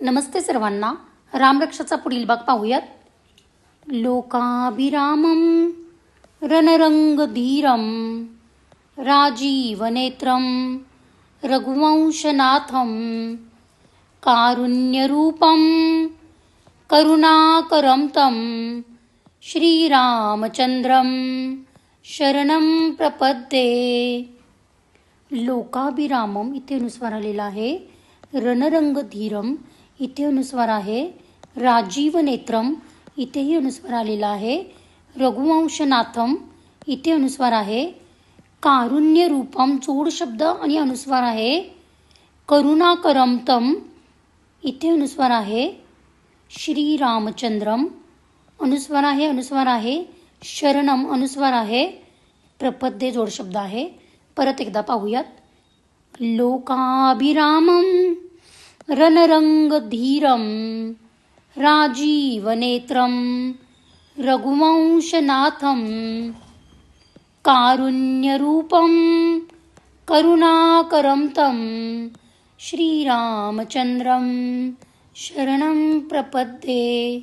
नमस्ते सर्वांना. रामरक्षाचा पुढील भाग पाहूयात. लोकाभिरामं रणरंगधीरं राजीवनेत्रं रघुवंशनाथं कारुण्यरूपं करुणाकरं तं श्रीरामचंद्रं शरणं प्रपद्ये. लोकाभिरामम इथे अनुस्वार आलेला आहे. रणरंगधीरम इथे अनुस्वार आहे. राजीव नेत्रम इथेही अनुस्वार आलेला आहे. रघुवंशनाथम इथे अनुस्वार आहे. कारुण्य रूपम जोड शब्द आणि अनुस्वार आहे. करुणाकरमतम इथे अनुस्वार आहे. श्रीरामचंद्रम अनुस्वार आहे अनुस्वार आहे. शरणम अनुस्वार आहे. प्रपद्ये जोड शब्द आहे. परत एकदा पाहूयात. लोकाभिरामम रणरंगधीरं राजीवनेत्रं रघुवंशनाथं कारुण्यरूपं करुणाकरं तं श्रीरामचन्द्रं शरणं प्रपद्ये